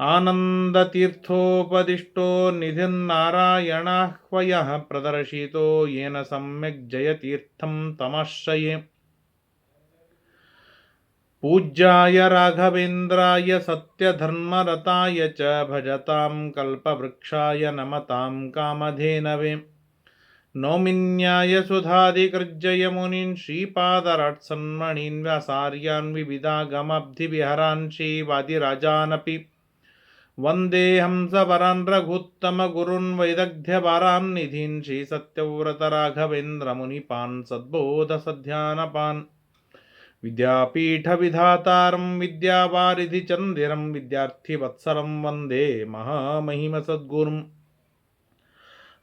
आनन्दतीर्थोपदिष्टो निधिर्नारायणाह्वयः प्रदर्शितो येन सम्यक् जयतीर्थं तमाश्रये। पूज्याय राघवेन्द्राय सत्यधर्मरताय च भजतां कल्पवृक्षाय नमतां कामधेनवे। नौमिन्याय सुधादिकृज्जयमुनीन् श्रीपादराट्सन्मणीन् व्यासार्यान् विविधागमब्धिविहरान् श्रीवादिराजानपि। वन्देऽहं सवरान् रघुत्तमगुरून् वैदग्ध्यवारान् निधीन् श्रीसत्यव्रतराघवेन्द्रमुनिपान् सद्बोधसध्यानपान्। विद्यापीठविधातारं विद्यावारिधिचन्दिरं विद्यार्थिवत्सलं वंदे महामहिमसद्गुरुम्।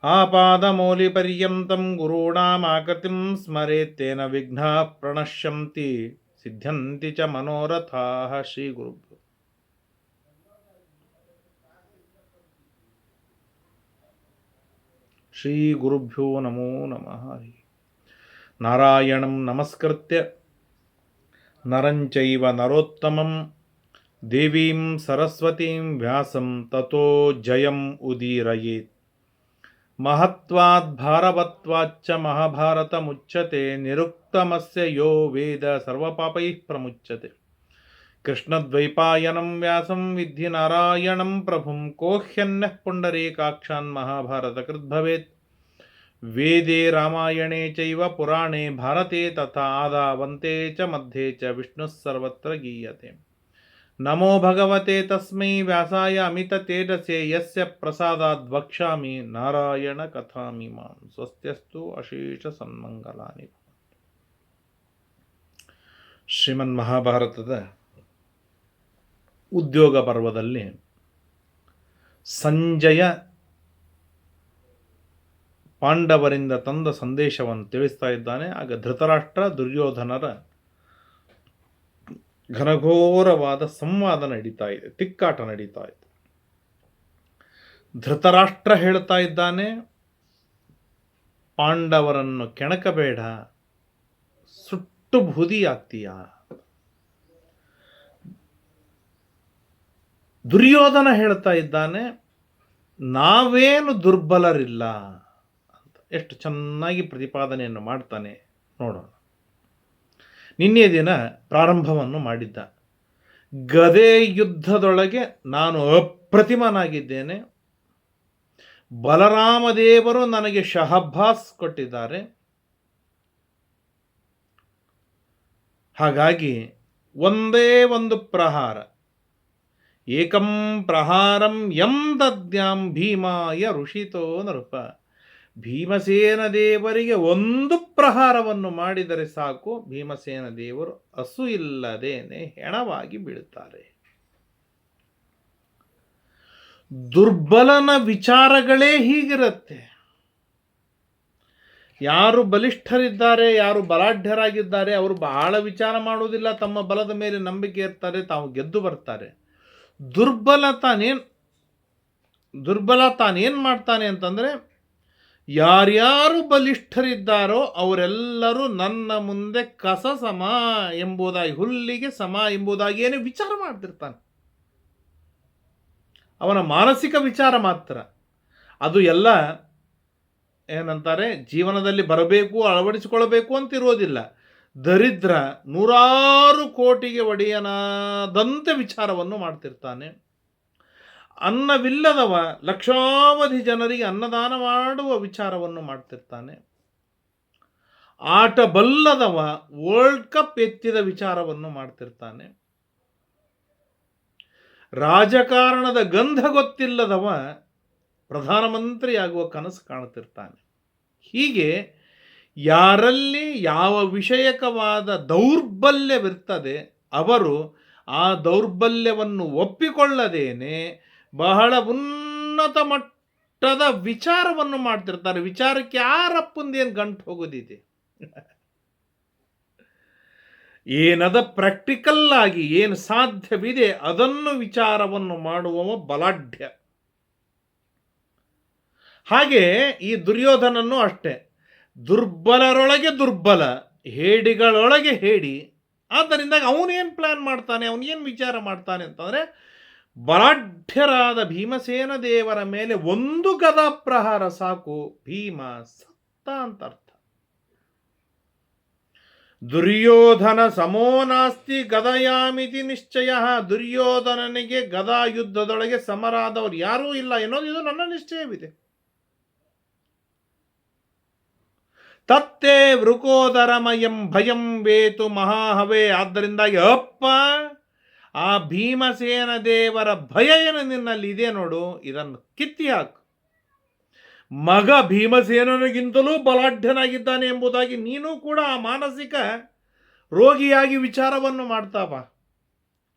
आपादमौलिपर्यन्तं गुरूणामाकृतिं स्मरेत्तेन विघ्नाः प्रणश्यन्ति। सिद्ध्यन्ति च मनोरथाः श्रीगुरुभ्यो। श्रीगुरुभ्यो नमो नम नारायण नमस्कृत नमस्कृत्य नरञ्चैव नरोत्तमं, देवीं सरस्वतीं व्यासं ततो जयम् उदीरयेत्। महत्वाद्भारवत्वाच्च महाभारतमुच्यते, निरुक्तमस्य यो वेद सर्वपापैः प्रमुच्यते। ಸರ್ವಪಾಪೈಃ ಪ್ರಮುಚ್ಯತೆ ಕೃಷ್ಣದ್ವೈಪಾಯನಂ ವ್ಯಾಸಂ ವಿದ್ಧಿ ನಾರಾಯಣಂ ಪ್ರಭುಂ ಕೋಹ್ಯನ್ಯಃ ಪುಂಡರೀಕಾಕ್ಷಾನ್ ಮಹಾಭಾರತ ಕೃದ್ಭವೇತ್ ವೇದೆ ರಾಮಾಯಣೆ ಚೈವ ಪುರಾಣೆ ಭಾರತೆ ತಥಾ ಆದಾವಂತೆ ಚ ಮಧ್ಯೆ ಚ ವಿಷ್ಣುಃ ಸರ್ವತ್ರ ಗೀಯತೆ. ನಮೋ ಭಗವತೆ ತಸ್ಮೈ ವ್ಯಾಸಾಯ ಅಮಿತ ತೇಜಸೆ ಯಸ್ಯ ಪ್ರಸಾದಾದ್ ವಕ್ಷ್ಯಾಮಿ ಉದ್ಯೋಗ ಪರ್ವದಲ್ಲಿ ಸಂಜಯ ಪಾಂಡವರಿಂದ ತಂದ ಸಂದೇಶವನ್ನು ತಿಳಿಸ್ತಾ ಇದ್ದಾನೆ. ಆಗ ಧೃತರಾಷ್ಟ್ರ ದುರ್ಯೋಧನರ ಘನಘೋರವಾದ ಸಂವಾದ ನಡೀತಾ ಇದೆ, ತಿಕ್ಕಾಟ ನಡೀತಾ ಇದೆ. ಧೃತರಾಷ್ಟ್ರ ಹೇಳ್ತಾ ಇದ್ದಾನೆ, ಪಾಂಡವರನ್ನು ಕೆಣಕಬೇಡ, ಸುಟ್ಟು ಬೂದಿಯಾಗ್ತೀಯ ದುರ್ಯೋಧನ ಹೇಳ್ತಾ ಇದ್ದಾನೆ, ನಾವೇನು ದುರ್ಬಲರಿಲ್ಲ ಅಂತ. ಎಷ್ಟು ಚೆನ್ನಾಗಿ ಪ್ರತಿಪಾದನೆಯನ್ನು ಮಾಡ್ತಾನೆ ನೋಡೋಣ. ನಿನ್ನೆ ದಿನ ಪ್ರಾರಂಭವನ್ನು ಮಾಡಿದ್ದ. ಗದೆ ಯುದ್ಧದೊಳಗೆ ನಾನು ಅಪ್ರತಿಮನಾಗಿದ್ದೇನೆ. ಬಲರಾಮದೇವರು ನನಗೆ ಶಹಬ್ಬಾಸ್ ಕೊಟ್ಟಿದ್ದಾರೆ. ಹಾಗಾಗಿ ಒಂದೇ ಒಂದು ಪ್ರಹಾರ. ಏಕಂ ಪ್ರಹಾರಂ ಯಂ ದದ್ಯಾಂ ಭೀಮಾಯ ಋಷಿತೋ ನೃಪ. ಭೀಮಸೇನ ದೇವರಿಗೆ ಒಂದು ಪ್ರಹಾರವನ್ನು ಮಾಡಿದರೆ ಸಾಕು, ಭೀಮಸೇನ ದೇವರು ಹಸು ಇಲ್ಲದೇನೆ ಹೆಣವಾಗಿ ಬೀಳುತ್ತಾರೆ. ದುರ್ಬಲನ ವಿಚಾರಗಳೇ ಹೀಗಿರುತ್ತೆ. ಯಾರು ಬಲಿಷ್ಠರಿದ್ದಾರೆ, ಯಾರು ಬಲಾಢ್ಯರಾಗಿದ್ದಾರೆ, ಅವರು ಬಹಳ ವಿಚಾರ ಮಾಡುವುದಿಲ್ಲ, ತಮ್ಮ ಬಲದ ಮೇಲೆ ನಂಬಿಕೆ ಇರ್ತಾರೆ, ತಾವು ಗೆದ್ದು ಬರ್ತಾರೆ. ದುರ್ಬಲ ತಾನೇನು ದುರ್ಬಲ ತಾನೇನು ಮಾಡ್ತಾನೆ ಅಂತಂದರೆ, ಯಾರ್ಯಾರು ಬಲಿಷ್ಠರಿದ್ದಾರೋ ಅವರೆಲ್ಲರೂ ನನ್ನ ಮುಂದೆ ಕಸ ಸಮ ಎಂಬುದಾಗಿ, ಹುಲ್ಲಿಗೆ ಸಮ ಎಂಬುದಾಗಿ ಏನು ವಿಚಾರ ಮಾಡ್ತಿರ್ತಾನೆ. ಅವನ ಮಾನಸಿಕ ವಿಚಾರ ಮಾತ್ರ. ಅದು ಎಲ್ಲ ಏನಂತಾರೆ, ಜೀವನದಲ್ಲಿ ಬರಬೇಕು, ಅಳವಡಿಸಿಕೊಳ್ಳಬೇಕು ಅಂತ ಇರೋದಿಲ್ಲ ದರಿದ್ರ ನೂರಾರು ಕೋಟಿಗೆ ಒಡೆಯನಾದಂತೆ ವಿಚಾರವನ್ನು ಮಾಡ್ತಿರ್ತಾನೆ. ಅನ್ನವಿಲ್ಲದವ ಲಕ್ಷಾವಧಿ ಜನರಿಗೆ ಅನ್ನದಾನ ಮಾಡುವ ವಿಚಾರವನ್ನು ಮಾಡ್ತಿರ್ತಾನೆ. ಆಟ ಬಲ್ಲದವ ವರ್ಲ್ಡ್ ಕಪ್ ಎತ್ತಿದ ವಿಚಾರವನ್ನು ಮಾಡ್ತಿರ್ತಾನೆ. ರಾಜಕಾರಣದ ಗಂಧ ಗೊತ್ತಿಲ್ಲದವ ಪ್ರಧಾನಮಂತ್ರಿಯಾಗುವ ಕನಸು ಕಾಣುತ್ತಿರ್ತಾನೆ ಹೀಗೆ ಯಾರಲ್ಲಿ ಯಾವ ವಿಷಯಕವಾದ ದೌರ್ಬಲ್ಯವಿರ್ತದೆ, ಅವರು ಆ ದೌರ್ಬಲ್ಯವನ್ನು ಒಪ್ಪಿಕೊಳ್ಳದೇನೆ ಬಹಳ ಉನ್ನತ ಮಟ್ಟದ ವಿಚಾರವನ್ನು ಮಾಡ್ತಿರ್ತಾರೆ. ವಿಚಾರಕ್ಕೆ ಯಾರಪ್ಪಂದೇನು ಗಂಟು ಹೋಗೋದಿದೆ? ಏನದ ಪ್ರಾಕ್ಟಿಕಲ್ ಆಗಿ ಏನು ಸಾಧ್ಯವಿದೆ ಅದನ್ನು ವಿಚಾರವನ್ನು ಮಾಡುವವ ಬಲಾಢ್ಯ. ಹಾಗೆ ಈ ದುರ್ಯೋಧನನ್ನು ಅಷ್ಟೇ. ದುರ್ಬಲರೊಳಗೆ ದುರ್ಬಲ, ಹೇಡಿಗಳೊಳಗೆ ಹೇಡಿ. ಆದ್ದರಿಂದ ಅವನೇನು ಪ್ಲ್ಯಾನ್ ಮಾಡ್ತಾನೆ ಅವನೇನು ವಿಚಾರ ಮಾಡ್ತಾನೆ ಅಂತಂದರೆ, ಬಲಾಢ್ಯರಾದ ಭೀಮಸೇನ ದೇವರ ಮೇಲೆ ಒಂದು ಗದಾ ಪ್ರಹಾರ ಸಾಕು, ಭೀಮ ಸತ್ತ ಅಂತ ಅರ್ಥ. ದುರ್ಯೋಧನ ಸಮೋ ನಾಸ್ತಿ ಗದಯಾಮಿತಿ ನಿಶ್ಚಯ. ದುರ್ಯೋಧನನಿಗೆ ಗದಾ ಯುದ್ಧದೊಳಗೆ ಸಮರಾದವರು ಯಾರೂ ಇಲ್ಲ ಎನ್ನೋದು ಇದು ನನ್ನ ನಿಶ್ಚಯವಿದೆ. ತತ್ತೇ ವೃಕೋದರಮಯಂ ಭಯಂ ವೇತು ಮಹಾಹವೇ. ಆದ್ದರಿಂದಾಗಿ ಅಪ್ಪ ಆ ಭೀಮಸೇನ ದೇವರ ಭಯ ಏನು ನಿನ್ನಲ್ಲಿ ಇದೆ ನೋಡು, ಇದನ್ನು ಕಿತ್ತಿ ಹಾಕು. ಮಗ ಭೀಮಸೇನನಿಗಿಂತಲೂ ಬಲಾಢ್ಯನಾಗಿದ್ದಾನೆ ಎಂಬುದಾಗಿ ನೀನು ಕೂಡ ಆ ಮಾನಸಿಕ ರೋಗಿಯಾಗಿ ವಿಚಾರವನ್ನು ಮಾಡ್ತಾ ಬಾ.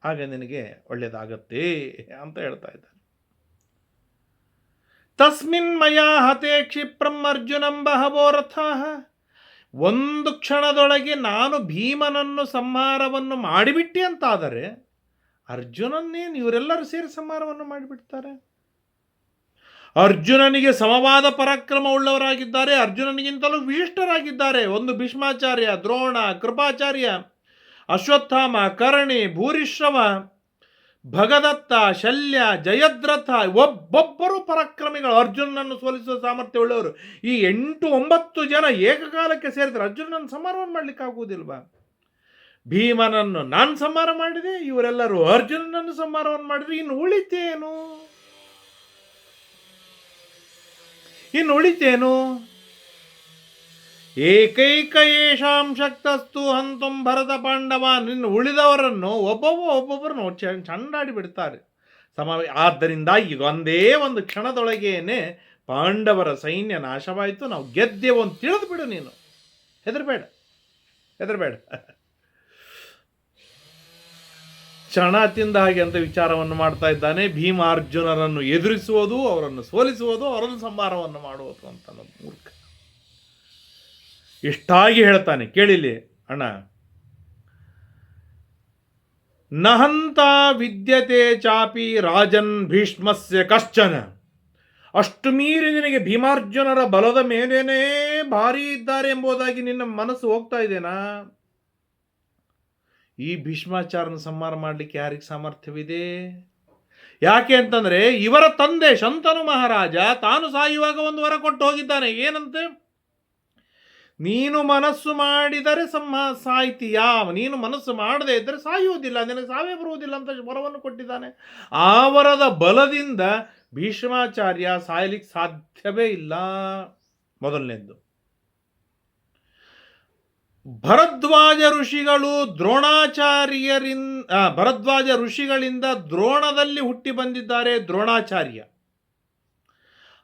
ಆಗ ನಿನಗೆ ಒಳ್ಳೆಯದಾಗತ್ತೆ ಅಂತ ಹೇಳ್ತಾ ಇದ್ದಾನೆ. ತಸ್ಮಿನ್ ಮಯಾ ಹತೆ ಕ್ಷಿಪ್ರಂ ಅರ್ಜುನಂ ಬಹವೋ ಒಂದು ಕ್ಷಣದೊಳಗೆ ನಾನು ಭೀಮನನ್ನು ಸಂಹಾರವನ್ನು ಮಾಡಿಬಿಟ್ಟಿ ಅಂತಾದರೆ ಅರ್ಜುನನ್ನೇನು ಇವರೆಲ್ಲರೂ ಸೇರಿ ಸಂಹಾರವನ್ನು ಮಾಡಿಬಿಡ್ತಾರೆ? ಅರ್ಜುನನಿಗೆ ಸಮವಾದ ಪರಾಕ್ರಮ ಉಳ್ಳವರಾಗಿದ್ದಾರೆ, ಅರ್ಜುನನಿಗಿಂತಲೂ ವಿಶಿಷ್ಟರಾಗಿದ್ದಾರೆ. ಒಂದು ಭೀಷ್ಮಾಚಾರ್ಯ, ದ್ರೋಣ, ಕೃಪಾಚಾರ್ಯ, ಅಶ್ವತ್ಥಾಮ, ಕರ್ಣಿ, ಭೂರಿಶ್ರವ ಭಗದತ್ತ, ಶಲ್ಯ, ಜಯದ್ರಥ ಒಬ್ಬೊಬ್ಬರು ಪರಾಕ್ರಮಿಗಳು ಅರ್ಜುನನನ್ನು ಸೋಲಿಸುವ ಸಾಮರ್ಥ್ಯ ಉಳ್ಳವರು. ಈ ಎಂಟು ಒಂಬತ್ತು ಜನ ಏಕಕಾಲಕ್ಕೆ ಸೇರಿದ್ರೆ ಅರ್ಜುನನನ್ನು ಸಂಹಾರವನ್ನು ಮಾಡ್ಲಿಕ್ಕೆ ಆಗುವುದಿಲ್ವಾ? ಭೀಮನನ್ನು ನಾನು ಸಂಹಾರ ಮಾಡಿದೆ, ಇವರೆಲ್ಲರೂ ಅರ್ಜುನನನ್ನು ಸಂಹಾರವನ್ನು ಮಾಡಿದ್ರೆ. ಇನ್ನು ಉಳಿತೇನು? ಇನ್ನು ಉಳಿತೇನು? ಏಕೈಕ ಏಷಾಂ ಶಕ್ತಸ್ತು ಹಂತಂ ಭರತ ಪಾಂಡವ ನಿನ್ನ ಉಳಿದವರನ್ನು ಒಬ್ಬೊಬ್ಬ ಒಬ್ಬೊಬ್ಬರನ್ನು ಚಂಡಾಡಿ ಬಿಡ್ತಾರೆ. ಸಮ ಆದ್ದರಿಂದ ಇದೊಂದೇ ಒಂದು ಕ್ಷಣದೊಳಗೇನೆ ಪಾಂಡವರ ಸೈನ್ಯ ನಾಶವಾಯಿತು, ನಾವು ಗೆದ್ದೆವು ಅಂತ ತಿಳಿದು ಬಿಡು ನೀನು. ಹೆದರಬೇಡ ಹೆದರಬೇಡ. ಕ್ಷಣ ತಿಂದ ಹಾಗೆ ಅಂತ ವಿಚಾರವನ್ನು ಮಾಡ್ತಾ ಇದ್ದಾನೆ. ಭೀಮ ಅರ್ಜುನರನ್ನು ಎದುರಿಸುವುದು, ಅವರನ್ನು ಸೋಲಿಸುವುದು, ಅವರನ್ನು ಸಂಹಾರವನ್ನು ಮಾಡುವುದು ಅಂತ ಮೂರ್ಖ. ಇಷ್ಟಾಗಿ ಹೇಳ್ತಾನೆ ಕೇಳಿಲಿ ಅಣ್ಣ. ನಹಂತ ವಿದ್ಯತೆ ಚಾಪಿ ರಾಜನ್ ಭೀಷ್ಮಸ್ಯ ಕಶ್ಚನ. ಅಷ್ಟು ಮೀರಿ ನಿನಗೆ ಭೀಮಾರ್ಜುನರ ಬಲದ ಮೇಲೇನೇ ಭಾರಿ ಇದ್ದಾರೆ ಎಂಬುದಾಗಿ ನಿನ್ನ ಮನಸ್ಸು ಹೋಗ್ತಾ ಇದೆನಾ? ಈ ಭೀಷ್ಮಾಚಾರನ ಸಂಹಾರ ಮಾಡಲಿಕ್ಕೆ ಯಾರಿಗೆ ಸಾಮರ್ಥ್ಯವಿದೆ? ಯಾಕೆ ಅಂತಂದ್ರೆ ಇವರ ತಂದೆ ಶಂತನು ಮಹಾರಾಜ ತಾನು ಸಾಯುವಾಗ ಒಂದು ವರ ಕೊಟ್ಟು ಹೋಗಿದ್ದಾನೆ. ಏನಂತೆ? ನೀನು ಮನಸ್ಸು ಮಾಡಿದರೆ ಸಮ್ಮ ಸಾಯ್ತೀಯ. ನೀನು ಮನಸ್ಸು ಮಾಡದೇ ಇದ್ದರೆ ಸಾಯುವುದಿಲ್ಲ. ನಿನಗೆ ಸಾವೇ ಬರುವುದಿಲ್ಲ ಅಂತ ವರವನ್ನು ಕೊಟ್ಟಿದ್ದಾನೆ. ಆ ವರದ ಬಲದಿಂದ ಭೀಷ್ಮಾಚಾರ್ಯ ಸಾಯಲಿಕ್ಕೆ ಸಾಧ್ಯವೇ ಇಲ್ಲ. ಮೊದಲನೇದ್ದು. ಭರದ್ವಾಜ ಋಷಿಗಳು ದ್ರೋಣಾಚಾರ್ಯರಿಂದ ಭರದ್ವಾಜ ಋಷಿಗಳಿಂದ ದ್ರೋಣದಲ್ಲಿ ಹುಟ್ಟಿ ಬಂದಿದ್ದಾರೆ ದ್ರೋಣಾಚಾರ್ಯ.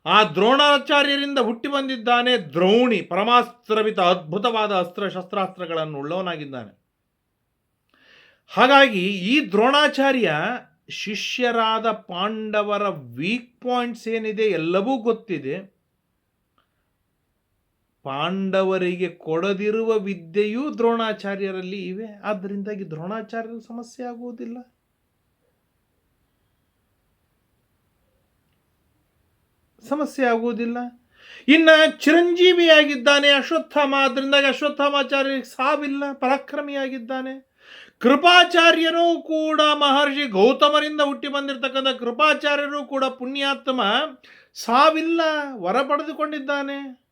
ಆ ದ್ರೋಣಾಚಾರ್ಯರಿಂದ ಹುಟ್ಟಿ ಬಂದಿದ್ದಾನೆ ದ್ರೋಣಿ, ಪರಮಾಸ್ತ್ರವಿತ ಅದ್ಭುತವಾದ ಅಸ್ತ್ರ ಶಸ್ತ್ರಾಸ್ತ್ರಗಳನ್ನು ಉಳ್ಳವನಾಗಿದ್ದಾನೆ. ಹಾಗಾಗಿ ಈ ದ್ರೋಣಾಚಾರ್ಯ ಶಿಷ್ಯರಾದ ಪಾಂಡವರ ವೀಕ್ ಪಾಯಿಂಟ್ಸ್ ಏನಿದೆ ಎಲ್ಲವೂ ಗೊತ್ತಿದೆ. ಪಾಂಡವರಿಗೆ ಕೊಡದಿರುವ ವಿದ್ಯೆಯೂ ದ್ರೋಣಾಚಾರ್ಯರಲ್ಲಿ ಇವೆ. ಆದ್ದರಿಂದಾಗಿ ದ್ರೋಣಾಚಾರ್ಯರು ಸಮಸ್ಯೆ ಆಗುವುದಿಲ್ಲ. ಸಮಸ್ಯೆ ಆಗುವುದಿಲ್ಲ. ಇನ್ನು ಚಿರಂಜೀವಿಯಾಗಿದ್ದಾನೆ, ಅಶ್ವತ್ಥಾಮ. ಅದರಿಂದಾಗಿ ಅಶ್ವತ್ಥಾಮಾಚಾರ್ಯರಿಗೆ ಸಾವಿಲ್ಲ, ಪರಾಕ್ರಮಿಯಾಗಿದ್ದಾನೆ. ಕೃಪಾಚಾರ್ಯರೂ ಕೂಡ ಮಹರ್ಷಿ ಗೌತಮರಿಂದ ಹುಟ್ಟಿ ಬಂದಿರತಕ್ಕಂಥ ಕೃಪಾಚಾರ್ಯರು ಕೂಡ ಪುಣ್ಯಾತ್ಮ ಸಾವಿಲ್ಲ ವರ ಪಡೆದುಕೊಂಡಿದ್ದಾನೆ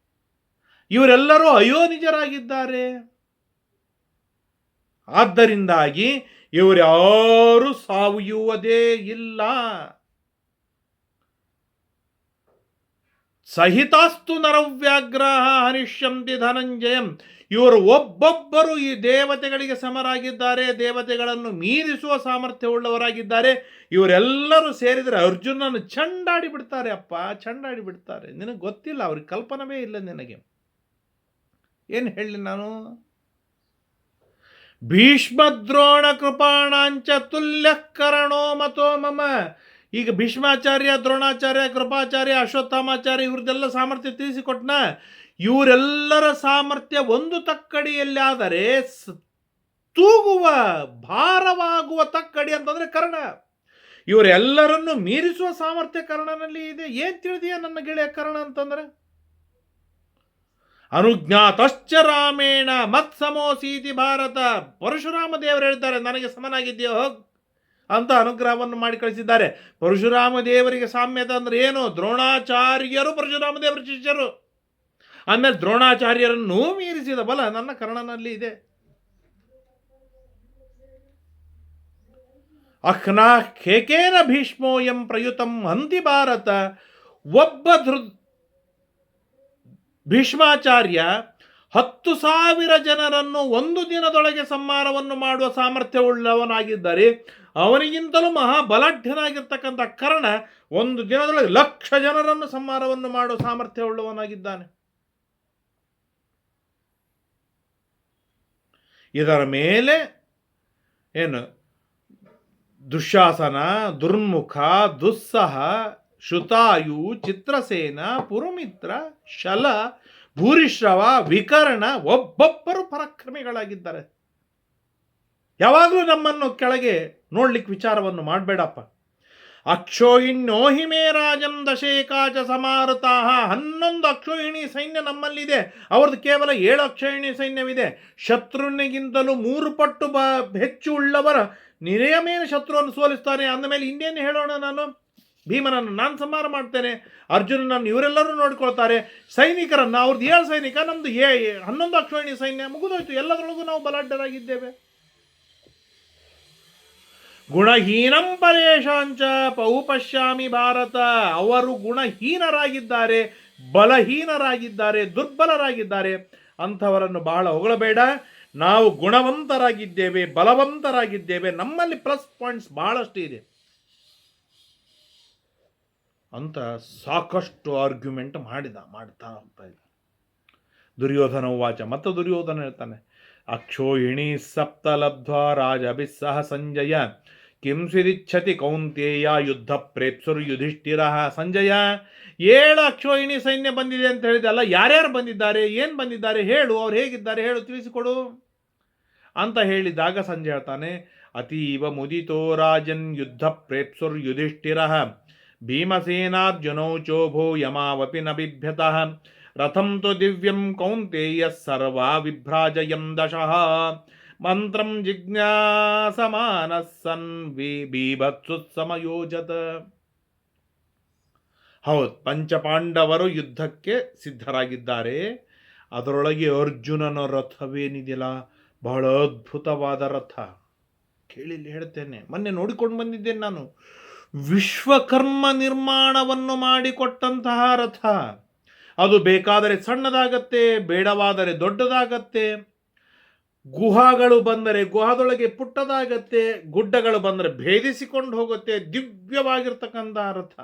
ಇವರೆಲ್ಲರೂ ಅಯೋನಿಜರಾಗಿದ್ದಾರೆ. ಆದ್ದರಿಂದಾಗಿ ಇವರ್ಯಾರೂ ಸಾವುಯುವುದೇ ಇಲ್ಲ. ಸಹಿತಾಸ್ತು ನರವ್ಯಾಗ್ರಹ ಹನಿಷ್ಯಂತಿ ಧನಂಜಯಂ. ಇವರು ಒಬ್ಬೊಬ್ಬರು ಈ ದೇವತೆಗಳಿಗೆ ಸಮರಾಗಿದ್ದಾರೆ, ದೇವತೆಗಳನ್ನು ಮೀರಿಸುವ ಸಾಮರ್ಥ್ಯವುಳ್ಳವರಾಗಿದ್ದಾರೆ. ಇವರೆಲ್ಲರೂ ಸೇರಿದರೆ ಅರ್ಜುನನ್ನು ಚಂಡಾಡಿ ಬಿಡ್ತಾರೆ, ಅಪ್ಪ, ಚಂಡಾಡಿ ಬಿಡ್ತಾರೆ. ನಿನಗೆ ಗೊತ್ತಿಲ್ಲ, ಅವ್ರಿಗೆ ಕಲ್ಪನವೇ ಇಲ್ಲ ನಿನಗೆ. ಏನು ಹೇಳಿ ನಾನು? ಭೀಷ್ಮದ್ರೋಣ ಕೃಪಾಣಾಂಚ ತುಲ್ಯ ಕರಣೋ ಮತೋ ಮಮ. ಈಗ ಭೀಷ್ಮಾಚಾರ್ಯ, ದ್ರೋಣಾಚಾರ್ಯ, ಕೃಪಾಚಾರ್ಯ, ಅಶ್ವತ್ಥಾಮಾಚಾರ್ಯ ಇವ್ರದ್ದೆಲ್ಲ ಸಾಮರ್ಥ್ಯ ತಿಳಿಸಿಕೊಟ್ನ? ಇವರೆಲ್ಲರ ಸಾಮರ್ಥ್ಯ ಒಂದು ತಕ್ಕಡಿಯಲ್ಲಾದರೆ ತೂಗುವ, ಭಾರವಾಗುವ ತಕ್ಕಡಿ ಅಂತಂದರೆ ಕರ್ಣ. ಇವರೆಲ್ಲರನ್ನು ಮೀರಿಸುವ ಸಾಮರ್ಥ್ಯ ಕರ್ಣನಲ್ಲಿ ಇದೆ. ಏನು ತಿಳಿದೆಯಾ ನನ್ನ ಗೆಳೆಯ ಕರ್ಣ ಅಂತಂದ್ರೆ? ಅನುಜ್ಞಾತಶ್ಚ ರಾಮೇಣ ಮತ್ ಸಮೋಸೀತಿ ಭಾರತ. ಪರಶುರಾಮ ದೇವರು ಹೇಳ್ತಾರೆ ನನಗೆ ಸಮನಾಗಿದೆಯೋ ಹೋಗ್ ಅಂತ ಅನುಗ್ರಹವನ್ನು ಮಾಡಿ ಕಳಿಸಿದ್ದಾರೆ. ಪರಶುರಾಮ ದೇವರಿಗೆ ಸಾಮ್ಯತೆ ಅಂದ್ರೆ ಏನು? ದ್ರೋಣಾಚಾರ್ಯರು ಪರಶುರಾಮ ದೇವರ ಶಿಷ್ಯರು. ಆಮೇಲೆ ದ್ರೋಣಾಚಾರ್ಯರನ್ನು ಮೀರಿಸಿದ ಬಲ ನನ್ನ ಕರ್ಣನಲ್ಲಿ ಇದೆ. ಅಹ್ನಾ ಖೇಕೇನ ಭೀಷ್ಮೋಯಂ ಪ್ರಯುತಂ ಅಂತಿ ಭಾರತ. ಒಬ್ಬ ಧೃ ಭೀಷ್ಮಾಚಾರ್ಯ ಹತ್ತು ಸಾವಿರ ಜನರನ್ನು ಒಂದು ದಿನದೊಳಗೆ ಸಂಹಾರವನ್ನು ಮಾಡುವ ಸಾಮರ್ಥ್ಯವುಳ್ಳವನಾಗಿದ್ದರೆ. ಅವನಿಗಿಂತಲೂ ಮಹಾಬಲಾಢ್ಯನಾಗಿರ್ತಕ್ಕಂಥ ಕರ್ಣ ಒಂದು ದಿನದೊಳಗೆ ಲಕ್ಷ ಜನರನ್ನು ಸಂಹಾರವನ್ನು ಮಾಡುವ ಸಾಮರ್ಥ್ಯವುಳ್ಳವನಾಗಿದ್ದಾನೆ ಇದರ ಮೇಲೆ ಏನು? ದುಶ್ಯಾಸನ ದುರ್ಮುಖ, ದುಸ್ಸಹ ಶುತಾಯು ಚಿತ್ರಸೇನ, ಪುರುಮಿತ್ರ, ಶಲ, ಭೂರಿಶ್ರವ, ವಿಕರ್ಣ ಒಬ್ಬೊಬ್ಬರು ಪರಾಕ್ರಮಿಗಳಾಗಿದ್ದಾರೆ. ಯಾವಾಗಲೂ ನಮ್ಮನ್ನು ಕೆಳಗೆ ನೋಡ್ಲಿಕ್ಕೆ ವಿಚಾರವನ್ನು ಮಾಡಬೇಡಪ್ಪ. ಅಕ್ಷೋಹಿಣ್ಯೋ ಹಿಮೇ ರಾಜಂ ದಶೇಕಾಚ ಸಮಾರುತಾ. ಹನ್ನೊಂದು ಅಕ್ಷೋಹಿಣಿ ಸೈನ್ಯ ನಮ್ಮಲ್ಲಿದೆ. ಅವ್ರದ್ದು ಕೇವಲ ಏಳು ಅಕ್ಷೋಹಿಣಿ ಸೈನ್ಯವಿದೆ. ಶತ್ರುನಿಗಿಂತಲೂ ಮೂರು ಪಟ್ಟು ಬ, ಹೆಚ್ಚು ಉಳ್ಳವರ ನಿರಯಮೇನ ಶತ್ರುವನ್ನು ಸೋಲಿಸ್ತಾನೆ ಅಂದಮೇಲೆ ಇನ್ನೇನು ಹೇಳೋಣ ನಾನು? ಭೀಮನನ್ನು ನಾನು ಸಂಹಾರ ಮಾಡ್ತೇನೆ. ಅರ್ಜುನನನ್ನು ಇವರೆಲ್ಲರೂ ನೋಡ್ಕೊಳ್ತಾರೆ. ಸೈನಿಕರನ್ನು, ಅವ್ರದ್ದು ಏಳು ಸೈನಿಕ ನಮ್ಮದು ಏ- ಹನ್ನೊಂದು ಅಕ್ಷೋಹಿಣಿ ಸೈನ್ಯ ಮುಗಿದೋಯ್ತು. ಎಲ್ಲದರೊಳಗೂ ನಾವು ಬಲಾಢ್ಯರಾಗಿದ್ದೇವೆ. ಗುಣಹೀನಂ ಪರೇಶಾಂಚ ಪೌಪಶ್ಯಾಮಿ ಭಾರತ. ಅವರು ಗುಣಹೀನರಾಗಿದ್ದಾರೆ, ಬಲಹೀನರಾಗಿದ್ದಾರೆ, ದುರ್ಬಲರಾಗಿದ್ದಾರೆ. ಅಂಥವರನ್ನು ಬಹಳ ಹೊಗಳಬೇಡ. ನಾವು ಗುಣವಂತರಾಗಿದ್ದೇವೆ, ಬಲವಂತರಾಗಿದ್ದೇವೆ. ನಮ್ಮಲ್ಲಿ ಪ್ಲಸ್ ಪಾಯಿಂಟ್ಸ್ ಬಹಳಷ್ಟು ಇದೆ. ಅಂತ ಸಾಕಷ್ಟು ಆರ್ಗ್ಯುಮೆಂಟ್ ಮಾಡಿದ, ಮಾಡ್ತಾ ಹೋಗ್ತಾ ಇದ್ದ. ದುರ್ಯೋಧನ ವಾಚ ಮತ್ತು ದುರ್ಯೋಧನ ಹೇಳ್ತಾನೆ, ಅಕ್ಷೋಹಿಣಿ ಸಪ್ತ ರಾಜ ಸಂಜಯ ಕಿಂ ಸ್ವಿರಿಚ್ಛತಿ ಕೌಂತೇಯ ಯುದ್ಧ ಪ್ರೇಪ್ಸರು ಯುಧಿಷ್ಠಿರ. ಸಂಜಯ, ಏಳು ಅಕ್ಷೋಹಿಣಿ ಸೈನ್ಯ ಬಂದಿದೆ ಅಂತ ಹೇಳಿದಲ್ಲ ಯಾರ್ಯಾರು ಬಂದಿದ್ದಾರೆ, ಏನು ಬಂದಿದ್ದಾರೆ ಹೇಳು, ಅವ್ರು ಹೇಗಿದ್ದಾರೆ ಹೇಳು ತಿಳಿಸಿಕೊಡು ಅಂತ ಹೇಳಿದಾಗ ಸಂಜೆ ಹೇಳ್ತಾನೆ, ಅತೀವ ಮುದಿತೋ ರಾಜನ್ ಯುದ್ಧ ಪ್ರೇಪ್ಸುರ್ ಯುಧಿಷ್ಠಿರ. ಭೀಮಸೇನಾರ್ಜುನೌ ಚೋಭೋ ಯಮಾವಪಿ ನ ಬಿಭ್ಯತಃ ರಥಂ ತು ದಿವ್ಯಂ ಕೌಂತೇಯ ಸರ್ವಾ ವಿಭ್ರಾಜಯಂ ದಶಃ. ಮಂತ್ರಂ ಜಿಜ್ಞಾಸಮಾನಸ್ಸನ್ ವಿ ಬೀಭತ್ಸುತ್ಸಮಯೋಜತ ಹೌದು ಪಂಚಪಾಂಡವರು ಯುದ್ಧಕ್ಕೆ ಸಿದ್ಧರಾಗಿದ್ದಾರೆ ಅದರೊಳಗೆ ಅರ್ಜುನನ ರಥವೇನಿದೆಯಲ್ಲ? ಬಹಳ ಅದ್ಭುತವಾದ ರಥ. ಕೇಳಿ ಹೇಳ್ತೇನೆ. ಮೊನ್ನೆ ನೋಡಿಕೊಂಡು ಬಂದಿದ್ದೇನೆ ನಾನು. ವಿಶ್ವಕರ್ಮ ನಿರ್ಮಾಣವನ್ನು ಮಾಡಿಕೊಟ್ಟಂತಹ ರಥ. ಅದು ಬೇಕಾದರೆ ಸಣ್ಣದಾಗತ್ತೆ, ಬೇಡವಾದರೆ ದೊಡ್ಡದಾಗತ್ತೆ. ಗುಹಾಗಳು ಬಂದರೆ ಗುಹಾದೊಳಗೆ ಪುಟ್ಟದಾಗತ್ತೆ, ಗುಡ್ಡಗಳು ಬಂದರೆ ಭೇದಿಸಿಕೊಂಡು ಹೋಗುತ್ತೆ, ದಿವ್ಯವಾಗಿರ್ತಕ್ಕಂಥ ರಥ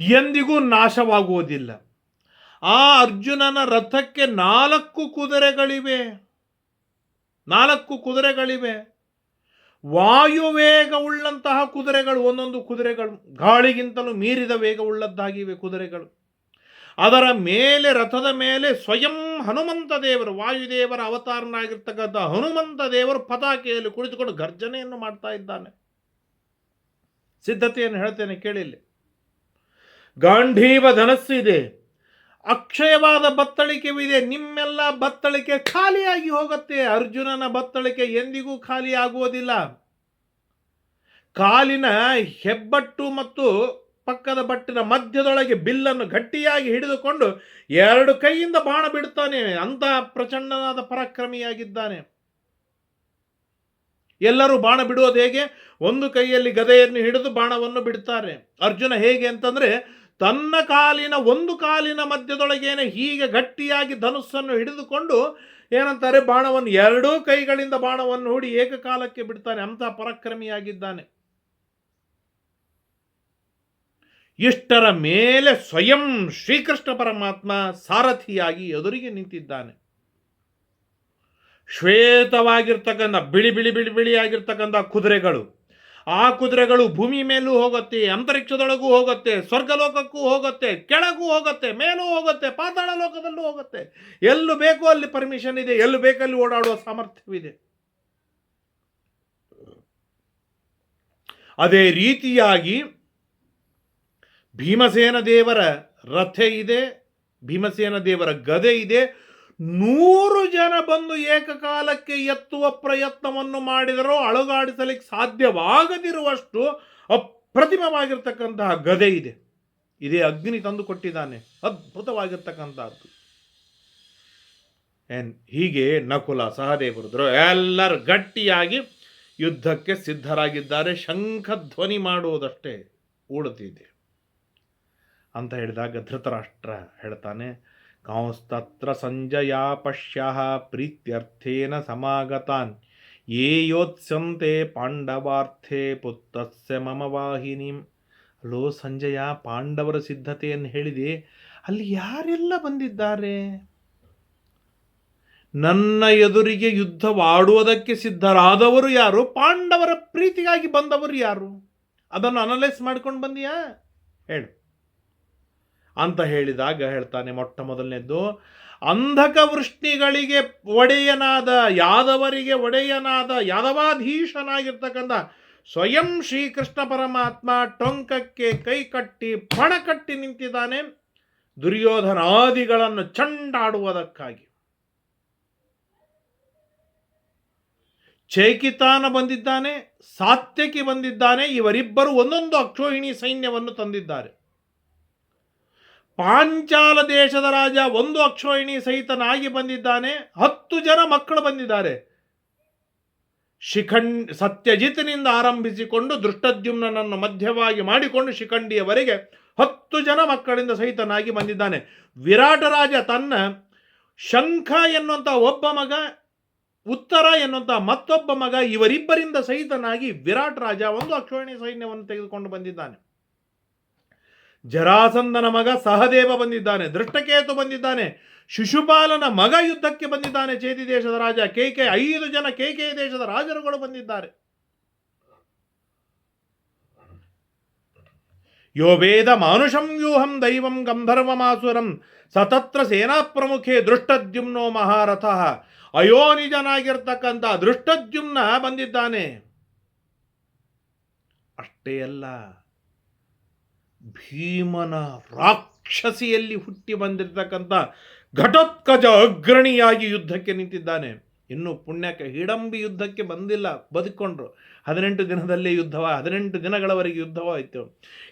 ಎಂದಿಗೂ ನಾಶವಾಗುವುದಿಲ್ಲ. ಆ ಅರ್ಜುನನ ರಥಕ್ಕೆ ನಾಲ್ಕು ಕುದುರೆಗಳಿವೆ. ನಾಲ್ಕು ಕುದುರೆಗಳಿವೆ. ವಾಯುವೇಗವುಳ್ಳಂತಹ ಕುದುರೆಗಳು, ಒಂದೊಂದು ಕುದುರೆಗಳು ಗಾಳಿಗಿಂತಲೂ ಮೀರಿದ ವೇಗ ಉಳ್ಳದ್ದಾಗಿವೆ ಕುದುರೆಗಳು. ಅದರ ಮೇಲೆ, ರಥದ ಮೇಲೆ ಸ್ವಯಂ ಹನುಮಂತ ದೇವರು, ವಾಯುದೇವರ ಅವತಾರನಾಗಿರ್ತಕ್ಕಂಥ ಹನುಮಂತ ದೇವರು ಪತಾಕೆಯಲ್ಲಿ ಕುಳಿತುಕೊಂಡು ಗರ್ಜನೆಯನ್ನು ಮಾಡ್ತಾ ಇದ್ದಾನೆ. ಸಿದ್ಧತೆಯನ್ನು ಹೇಳ್ತೇನೆ ಕೇಳಿಲ್ಲಿ ಗಾಂಧೀವ ಧನಸ್ಸು ಇದೆ, ಅಕ್ಷಯವಾದ ಬತ್ತಳಿಕೆವಿದೆ ನಿಮ್ಮೆಲ್ಲ ಬತ್ತಳಿಕೆ ಖಾಲಿಯಾಗಿ ಹೋಗುತ್ತೆ, ಅರ್ಜುನನ ಬತ್ತಳಿಕೆ ಎಂದಿಗೂ ಖಾಲಿ ಆಗುವುದಿಲ್ಲ ಕಾಲಿನ ಹೆಬ್ಬಟ್ಟು ಮತ್ತು ಪಕ್ಕದ ಬಟ್ಟಿನ ಮಧ್ಯದೊಳಗೆ ಬಿಲ್ಲನ್ನು ಗಟ್ಟಿಯಾಗಿ ಹಿಡಿದುಕೊಂಡು ಎರಡು ಕೈಯಿಂದ ಬಾಣ ಬಿಡುತ್ತಾನೆ. ಅಂತ ಪ್ರಚಂಡನಾದ ಪರಾಕ್ರಮಿಯಾಗಿದ್ದಾನೆ. ಎಲ್ಲರೂ ಬಾಣ ಬಿಡುವುದು ಹೇಗೆ? ಒಂದು ಕೈಯಲ್ಲಿ ಗದೆಯನ್ನು ಹಿಡಿದು ಬಾಣವನ್ನು ಬಿಡ್ತಾರೆ ಅರ್ಜುನ ಹೇಗೆ ಅಂತಂದ್ರೆ, ತನ್ನ ಕಾಲಿನ ಒಂದು ಕಾಲಿನ ಮಧ್ಯದೊಳಗೇನೆ ಹೀಗೆ ಗಟ್ಟಿಯಾಗಿ ಧನುಸ್ಸನ್ನು ಹಿಡಿದುಕೊಂಡು ಏನಂತಾರೆ, ಬಾಣವನ್ನು ಎರಡೂ ಕೈಗಳಿಂದ ಬಾಣವನ್ನು ಹೂಡಿ ಏಕಕಾಲಕ್ಕೆ ಬಿಡ್ತಾನೆ. ಅಂತ ಪರಾಕ್ರಮಿಯಾಗಿದ್ದಾನೆ. ಇಷ್ಟರ ಮೇಲೆ ಸ್ವಯಂ ಶ್ರೀಕೃಷ್ಣ ಪರಮಾತ್ಮ ಸಾರಥಿಯಾಗಿ ಎದುರಿಗೆ ನಿಂತಿದ್ದಾನೆ. ಶ್ವೇತವಾಗಿರ್ತಕ್ಕಂಥ ಬಿಳಿ ಬಿಳಿ ಬಿಳಿ ಬಿಳಿಯಾಗಿರ್ತಕ್ಕಂಥ ಕುದುರೆಗಳು. ಆ ಕುದುರೆಗಳು ಭೂಮಿ ಮೇಲೂ ಹೋಗುತ್ತೆ, ಅಂತರಿಕ್ಷದೊಳಗೂ ಹೋಗುತ್ತೆ, ಸ್ವರ್ಗಲೋಕಕ್ಕೂ ಹೋಗುತ್ತೆ, ಕೆಳಗೂ ಹೋಗುತ್ತೆ, ಮೇಲೂ ಹೋಗುತ್ತೆ ಪಾತಾಳ ಲೋಕದಲ್ಲೂ ಹೋಗುತ್ತೆ. ಎಲ್ಲೂ ಬೇಕು ಅಲ್ಲಿ ಪರ್ಮಿಷನ್ ಇದೆ, ಎಲ್ಲೂ ಬೇಕಲ್ಲಿ ಓಡಾಡುವ ಸಾಮರ್ಥ್ಯವಿದೆ. ಅದೇ ರೀತಿಯಾಗಿ ಭೀಮಸೇನ ದೇವರ ರಥ ಇದೆ, ಭೀಮಸೇನ ದೇವರ ಗದೆ ಇದೆ. ನೂರು ಜನ ಬಂದು ಏಕಕಾಲಕ್ಕೆ ಎತ್ತುವ ಪ್ರಯತ್ನವನ್ನು ಮಾಡಿದರೂ ಅಳುಗಾಡಿಸಲಿಕ್ಕೆ ಸಾಧ್ಯವಾಗದಿರುವಷ್ಟು ಅಪ್ರತಿಮವಾಗಿರ್ತಕ್ಕಂತಹ ಗದೆ ಇದೆ. ಇದೇ ಅಗ್ನಿ ತಂದು ಕೊಟ್ಟಿದ್ದಾನೆ. ಅದ್ಭುತವಾಗಿರ್ತಕ್ಕಂಥದ್ದು. ಏನ್, ಹೀಗೆ ನಕುಲ ಸಹದೇವರು ಎಲ್ಲರೂ ಗಟ್ಟಿಯಾಗಿ ಯುದ್ಧಕ್ಕೆ ಸಿದ್ಧರಾಗಿದ್ದಾರೆ. ಶಂಖಧ್ವನಿ ಮಾಡುವುದಷ್ಟೇ. ಉಳಿದಿದೆ ಅಂತ ಹೇಳಿದಾಗ ಧೃತರಾಷ್ಟ್ರ ಹೇಳ್ತಾನೆ, ಕಾಂಸ್ತತ್ರ ಸಂಜಯ ಪಶ್ಯ ಪ್ರೀತ್ಯರ್ಥೇನ ಸಮಾಗತಾನ್, ಯೇ ಯೋತ್ಸಂತೆ ಪಾಂಡವಾರ್ಥೆ ಪುತ್ತಸ್ಯ ಮಮ ವಾಹಿನಿಂ. ಅಲೋ ಸಂಜಯ, ಪಾಂಡವರ ಸಿದ್ಧತೆಯನ್ನು ಹೇಳಿದೆ, ಅಲ್ಲಿ ಯಾರೆಲ್ಲ ಬಂದಿದ್ದಾರೆ? ನನ್ನ ಎದುರಿಗೆ ಯುದ್ಧವಾಡುವುದಕ್ಕೆ ಸಿದ್ಧರಾದವರು ಯಾರು? ಪಾಂಡವರ ಪ್ರೀತಿಗಾಗಿ ಬಂದವರು ಯಾರು? ಅದನ್ನು ಅನಲೈಸ್ ಮಾಡ್ಕೊಂಡು ಬಂದಿಯಾ? ಹೇಳು. ಅಂತ ಹೇಳಿದಾಗ ಹೇಳ್ತಾನೆ ಮೊಟ್ಟ ಮೊದಲನೇದ್ದು ಅಂಧಕ ವೃಷ್ಟಿಗಳಿಗೆ ಒಡೆಯನಾದ, ಯಾದವರಿಗೆ ಒಡೆಯನಾದ, ಯಾದವಾಧೀಶನಾಗಿರ್ತಕ್ಕಂಥ ಸ್ವಯಂ ಶ್ರೀಕೃಷ್ಣ ಪರಮಾತ್ಮ ಟೊಂಕಕ್ಕೆ ಕೈ ಕಟ್ಟಿ ಪಣ ಕಟ್ಟಿ ನಿಂತಿದ್ದಾನೆ, ದುರ್ಯೋಧನಾದಿಗಳನ್ನು ಚಂಡಾಡುವುದಕ್ಕಾಗಿ. ಚೈಕಿತಾನ ಬಂದಿದ್ದಾನೆ, ಸಾತ್ಯಕಿ ಬಂದಿದ್ದಾನೆ, ಇವರಿಬ್ಬರು ಒಂದೊಂದು ಅಕ್ಷೋಹಿಣಿ ಸೈನ್ಯವನ್ನು ತಂದಿದ್ದಾರೆ. ಪಾಂಚಾಲ ದೇಶದ ರಾಜ ಒಂದು ಅಕ್ಷೋಹಿಣಿ ಸಹಿತನಾಗಿ ಬಂದಿದ್ದಾನೆ, ಹತ್ತು ಜನ ಮಕ್ಕಳು ಬಂದಿದ್ದಾರೆ. ಶಿಖಂಡ್, ಸತ್ಯಜಿತ್ನಿಂದ ಆರಂಭಿಸಿಕೊಂಡು ದೃಷ್ಟದ್ಯುಮ್ನನ್ನು ಮಧ್ಯವಾಗಿ ಮಾಡಿಕೊಂಡು ಶಿಖಂಡಿಯವರೆಗೆ ಹತ್ತು ಜನ ಮಕ್ಕಳಿಂದ ಸಹಿತನಾಗಿ ಬಂದಿದ್ದಾನೆ. ವಿರಾಟ ರಾಜ ತನ್ನ ಶಂಖ ಎನ್ನುವಂಥ ಒಬ್ಬ ಮಗ, ಉತ್ತರ ಎನ್ನುವಂಥ ಮತ್ತೊಬ್ಬ ಮಗ, ಇವರಿಬ್ಬರಿಂದ ಸಹಿತನಾಗಿ ವಿರಾಟ್ ರಾಜ ಒಂದು ಅಕ್ಷೋಹಿಣಿ ಸೈನ್ಯವನ್ನು ತೆಗೆದುಕೊಂಡು ಬಂದಿದ್ದಾನೆ. ಜರಾಸಂದನ ಮಗ ಸಹದೇವ ಬಂದಿದ್ದಾನೆ, ದೃಷ್ಟಕೇತು ಬಂದಿದ್ದಾನೆ, ಶಿಶುಪಾಲನ ಮಗ ಯುದ್ಧಕ್ಕೆ ಬಂದಿದ್ದಾನೆ ಚೇತಿ ದೇಶದ ರಾಜ, ಕೇಕೆ ಐದು ಜನ ಕೇಕೆ ದೇಶದ ರಾಜರುಗಳು ಬಂದಿದ್ದಾರೆ. ಯೋ ವೇದ ಮಾನುಷಂ ವ್ಯೂಹಂ ದೈವಂ ಗಂಧರ್ವಮಾಸುರಂ, ಸತತ್ರ ಸೇನಾ ಪ್ರಮುಖೆ ದೃಷ್ಟದ್ಯುಮ್ನೋ ಮಹಾರಥ, ಅಯೋನಿಜನಾಗಿರ್ತಕ್ಕಂಥ ದೃಷ್ಟದ್ಯುಮ್ನ ಬಂದಿದ್ದಾನೆ. ಅಷ್ಟೇ ಅಲ್ಲ. ಭೀಮನ ರಾಕ್ಷಸಿಯಲ್ಲಿ ಹುಟ್ಟಿ ಬಂದಿರತಕ್ಕಂಥ ಘಟೋತ್ಕಜ ಅಗ್ರಣಿಯಾಗಿ ಯುದ್ಧಕ್ಕೆ ನಿಂತಿದ್ದಾನೆ. ಇನ್ನು ಪುಣ್ಯಕ್ಕೆ ಹಿಡಂಬಿ ಯುದ್ಧಕ್ಕೆ ಬಂದಿಲ್ಲ ಬದುಕೊಂಡ್ರು ಹದಿನೆಂಟು ದಿನದಲ್ಲೇ ಯುದ್ಧವ, ಹದಿನೆಂಟು ದಿನಗಳವರೆಗೆ ಯುದ್ಧವಾಯಿತು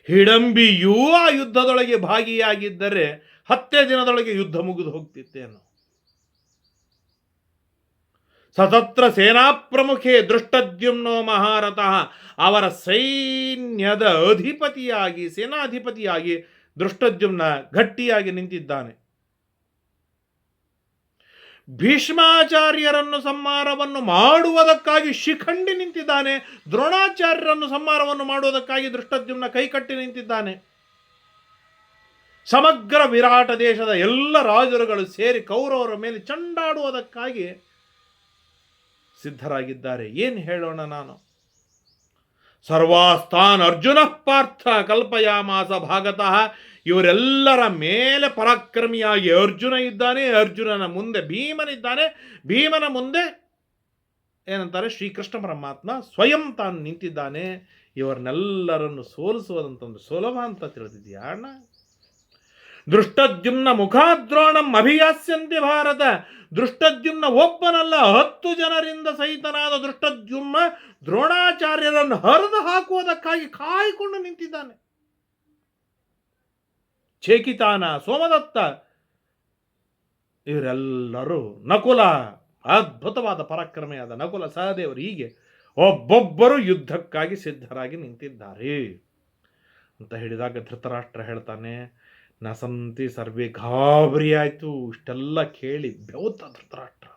ಹಿಡಂಬಿಯೂ ಆ ಯುದ್ಧದೊಳಗೆ ಭಾಗಿಯಾಗಿದ್ದರೆ ಹತ್ತೇ ದಿನದೊಳಗೆ ಯುದ್ಧ ಮುಗಿದು ಹೋಗ್ತಿತ್ತೇನು. ಸತತ್ರ ಸೇನಾ ಪ್ರಮುಖೆ ದೃಷ್ಟದ್ಯುಮ್ನೋ ಮಹಾರಥಃ. ಅವರ ಸೈನ್ಯದ ಅಧಿಪತಿಯಾಗಿ, ಸೇನಾಧಿಪತಿಯಾಗಿ ದೃಷ್ಟದ್ಯುಮ್ನ ಗಟ್ಟಿಯಾಗಿ ನಿಂತಿದ್ದಾನೆ. ಭೀಷ್ಮಾಚಾರ್ಯರನ್ನು ಸಂಹಾರವನ್ನು ಮಾಡುವುದಕ್ಕಾಗಿ ಶಿಖಂಡಿ ನಿಂತಿದ್ದಾನೆ. ದ್ರೋಣಾಚಾರ್ಯರನ್ನು ಸಂಹಾರವನ್ನು ಮಾಡುವುದಕ್ಕಾಗಿ ದೃಷ್ಟದ್ಯುಮ್ನ ಕೈಕಟ್ಟಿ ನಿಂತಿದ್ದಾನೆ. ಸಮಗ್ರ ವಿರಾಟ ದೇಶದ ಎಲ್ಲ ರಾಜರುಗಳು ಸೇರಿ ಕೌರವರ ಮೇಲೆ ಚಂಡಾಡುವುದಕ್ಕಾಗಿ ಸಿದ್ಧರಾಗಿದ್ದಾರೆ. ಏನು ಹೇಳೋಣ ನಾನು? ಸರ್ವಾಸ್ತಾನ್ ಅರ್ಜುನ ಪಾರ್ಥ ಕಲ್ಪಯಾಮಾಸ ಭಾಗತಃ. ಇವರೆಲ್ಲರ ಮೇಲೆ ಪರಾಕ್ರಮಿಯಾಗಿ ಅರ್ಜುನ ಇದ್ದಾನೆ. ಅರ್ಜುನನ ಮುಂದೆ ಭೀಮನಿದ್ದಾನೆ. ಭೀಮನ ಮುಂದೆ ಏನಂತಾರೆ? ಶ್ರೀಕೃಷ್ಣ ಪರಮಾತ್ಮ ಸ್ವಯಂ ತಾನು ನಿಂತಿದ್ದಾನೆ. ಇವರನ್ನೆಲ್ಲರನ್ನು ಸೋಲಿಸುವುದಂತಂದು ಸುಲಭ ಅಂತ ತಿಳಿದಿದೆಯಾ ಅಣ್ಣ? ದೃಷ್ಟದ್ಯುಮ್ನ ಮುಖಾದ್ರೋಣಂ ಅಭಿಯಾಸ್ಯಂತೆ ಭಾರತ. ದೃಷ್ಟದ್ಯುಮ್ನ ಒಬ್ಬನಲ್ಲ, ಹತ್ತು ಜನರಿಂದ ಸಹಿತನಾದ ದೃಷ್ಟದ್ಯುಮ್ನ ದ್ರೋಣಾಚಾರ್ಯರನ್ನು ಹರಿದು ಹಾಕುವುದಕ್ಕಾಗಿ ಕಾಯ್ಕೊಂಡು ನಿಂತಿದ್ದಾನೆ. ಚೇಕಿತಾನ, ಸೋಮದತ್ತ, ಇವರೆಲ್ಲರೂ ನಕುಲ, ಅದ್ಭುತವಾದ ಪರಾಕ್ರಮೆಯಾದ ನಕುಲ ಸಹದೇವರು ಹೀಗೆ ಒಬ್ಬೊಬ್ಬರು ಯುದ್ಧಕ್ಕಾಗಿ ಸಿದ್ಧರಾಗಿ ನಿಂತಿದ್ದಾರೆ ಅಂತ ಹೇಳಿದಾಗ ಧೃತರಾಷ್ಟ್ರ ಹೇಳ್ತಾನೆ ನಸಂತಿ ಸರ್ವೇ ಗಾಬರಿ ಆಯಿತು. ಇಷ್ಟೆಲ್ಲ ಕೇಳಿ ಬೆವತ ಧೃತರಾಷ್ಟ್ರ.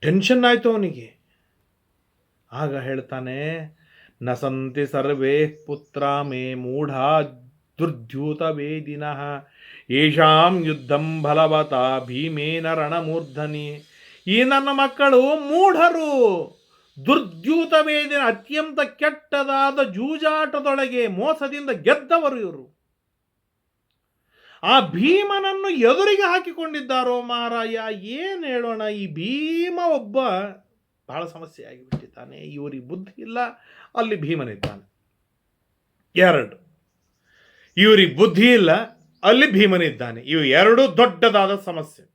ಟೆನ್ಷನ್ ಆಯಿತು ಅವನಿಗೆ. ಆಗ ಹೇಳ್ತಾನೆ, ನಸಂತಿ ಸರ್ವೇ ಪುತ್ರ ಮೇ ಮೂಢ ದುರ್ದ್ಯೂತ ವೇದಿನಃ. ಏಷಾಂ ಯುದ್ಧಂ ಬಲವತ ಭೀಮೇನ ರಣಮೂರ್ಧನಿ. ಈ ನನ್ನ ಮಕ್ಕಳು ಮೂಢರು. ದುರ್ದ್ಯೂತ ವೇದಿನ ಅತ್ಯಂತ ಕೆಟ್ಟದಾದ ಜೂಜಾಟದೊಳಗೆ ಮೋಸದಿಂದ ಗೆದ್ದವರು ಇವರು. ಆ ಭೀಮನನ್ನು ಎದುರಿಗೆ ಹಾಕಿಕೊಂಡಿದ್ದಾರೋ ಮಹಾರಾಯ, ಏನು ಹೇಳೋಣ? ಈ ಭೀಮ ಒಬ್ಬ ಬಹಳ ಸಮಸ್ಯೆ ಆಗಿಬಿಟ್ಟಿದ್ದಾನೆ, ಇವರಿಗೆ ಬುದ್ಧಿ ಇಲ್ಲ, ಅಲ್ಲಿ ಭೀಮನಿದ್ದಾನೆ. ಎರಡು, ಇವರಿಗೆ ಬುದ್ಧಿ ಇಲ್ಲ, ಅಲ್ಲಿ ಭೀಮನಿದ್ದಾನೆ. ಇವು ಎರಡು ದೊಡ್ಡದಾದ ಸಮಸ್ಯೆ.